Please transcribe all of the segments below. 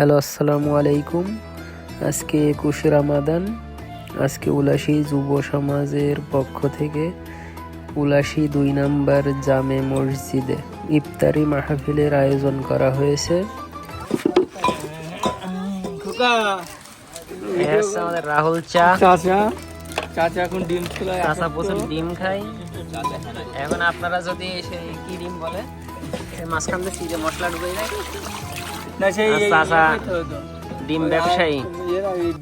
Hello আসসালামু আলাইকুম। আজকে একুশে রামাদান। আজকে উলাসী যুব সমাজের পক্ষ থেকে উলাসী দুই নাম্বার জামে মসজিদে ইফতারি মাহফিলের আয়োজন করা হয়েছে। আমাদের রাহুল চা। চাচা চাচা এখন ডিম প্রচুর ডিম খাই এখন আপনারা যদি সেই কি ডিম বলে? মাঝখান দিয়ে মশলা ঢুকে দেয়। না সেই চাচা হতো। ডিম ব্যবসায়ী।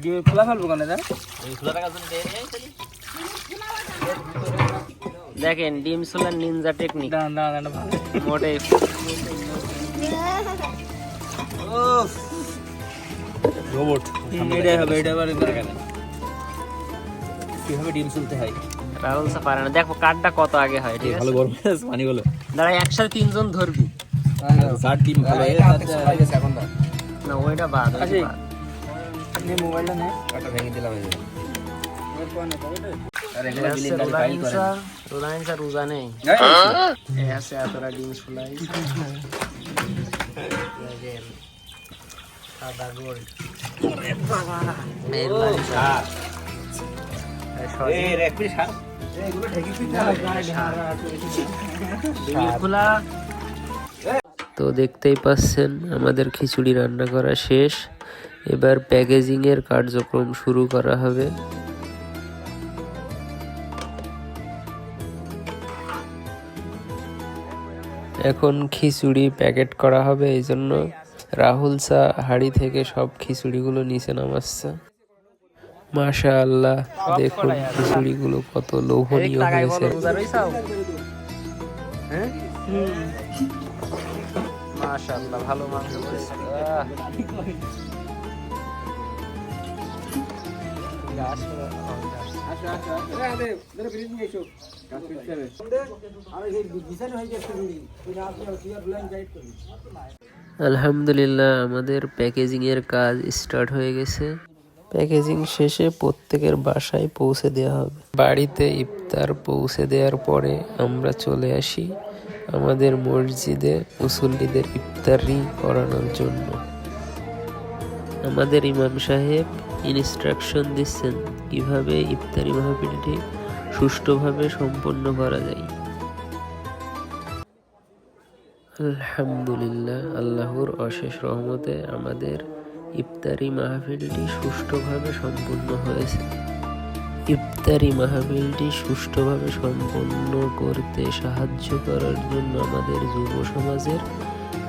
ডিম খোলা ফেলব কেন দেখেন ডিম সোলার নিনজা টেকনিক না না না ভালো। মোটেই। রোবট এটাই হবে এটা কীভাবে ডিম চলতে হয়। রাহুল সা পারে না। দেখো কাঠটা কত আগে হয় ঠিক আছে? গরম পানি গুলো। দাঁড়া একসাথে তিনজন ধরবি। চার ডিম ভালো। না ওইটা বাদ ওইটা আসি। বাদ। নে মোবাইলটা নে। রোজা নেই। আছে এতটা ডিম সাদা খোলা। তো দেখতেই পাচ্ছেন আমাদের খিচুড়ি রান্না করা শেষ। এবার প্যাকেজিং এর কার্যক্রম শুরু করা হবে। এখন খিচুড়ি প্যাকেট করা হবে এই জন্য রাহুল চা হাড়ি থেকে সব খিচুড়িগুলো নিচে নামাচ্ছে। মাশা আল্লাহ দেখুন খিচুড়িগুলো কত লোভনীয় হয়েছে। মাশাআল্লাহ, ভালো মাংস আলহামদুলিল্লাহ, আমাদের প্যাকেজিং এর কাজ স্টার্ট হয়ে গেছে। প্যাকেজিং শেষে প্রত্যেকের বাসায় পৌঁছে দেওয়া হবে। বাড়িতে ইফতার পৌঁছে দেওয়ার পরে আমরা চলে আসি। আমাদের মসজিদে মুসল্লিদের ইফতারি করানোর জন্য। আমাদের ইমাম সাহেব ইনস্ট্রাকশন দিচ্ছেন কীভাবে ইফতারি মাহফিলটি সুষ্ঠুভাবে সম্পন্ন করা যায়। আলহামদুলিল্লাহ, আল্লাহর অশেষ রহমতে আমাদের ইফতারি মাহফিলটি সুষ্ঠুভাবে সম্পূর্ণ হয়েছে। ইফতারি মাহফিলটি সুষ্ঠুভাবে সম্পন্ন করতে সাহায্য করার জন্য আমাদের যুব সমাজের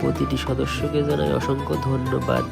প্রতিটি সদস্যকে জানাই অসংখ্য ধন্যবাদ।